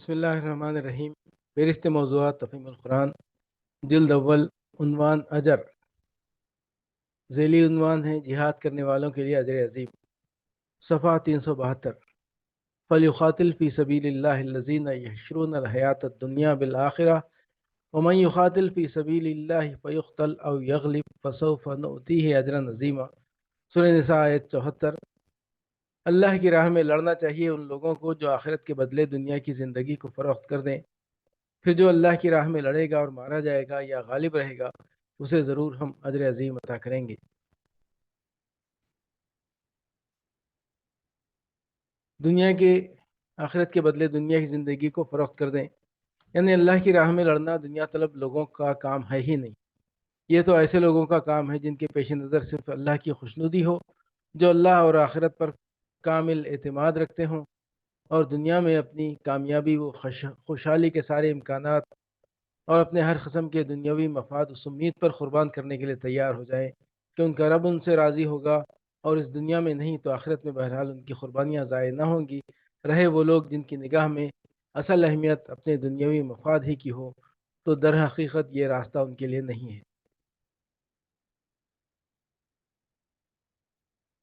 بسم اللہ الرحمن الرحیم۔ فہرست موضوعات، تفہیم القرآن۔ جلد اول، عنوان اجر۔ ذیلی عنوان ہے، جہاد کرنے والوں کے لیے اجر عظیم۔ صفحہ تین سو بہتر۔ فلیخاتل فی سبیل اللہ الذین یحشرون الحیات الدنیا بالآخرہ ومن یخاتل فی سبیل اللہ فیقتل او یغلب فسوف نؤتیہ اجرا عظیما سورہ نساء آیت چوہتر۔ اللہ کی راہ میں لڑنا چاہیے ان لوگوں کو جو آخرت کے بدلے دنیا کی زندگی کو فروخت کر دیں۔ پھر جو اللہ کی راہ میں لڑے گا اور مارا جائے گا یا غالب رہے گا، اسے ضرور ہم اجر عظیم عطا کریں گے۔ دنیا کے، آخرت کے بدلے دنیا کی زندگی کو فروخت کر دیں۔ یعنی اللہ کی راہ میں لڑنا دنیا طلب لوگوں کا کام ہے ہی نہیں۔ یہ تو ایسے لوگوں کا کام ہے جن کے پیش نظر صرف اللہ کی خوشنودی ہو، جو اللہ اور آخرت پر کامل اعتماد رکھتے ہوں اور دنیا میں اپنی کامیابی و خوشحالی کے سارے امکانات اور اپنے ہر قسم کے دنیاوی مفاد و سمید پر قربان کرنے کے لیے تیار ہو جائیں کہ ان کا رب ان سے راضی ہوگا اور اس دنیا میں نہیں تو آخرت میں بہرحال ان کی قربانیاں ضائع نہ ہوں گی۔ رہے وہ لوگ جن کی نگاہ میں اصل اہمیت اپنے دنیاوی مفاد ہی کی ہو تو در حقیقت یہ راستہ ان کے لیے نہیں ہے۔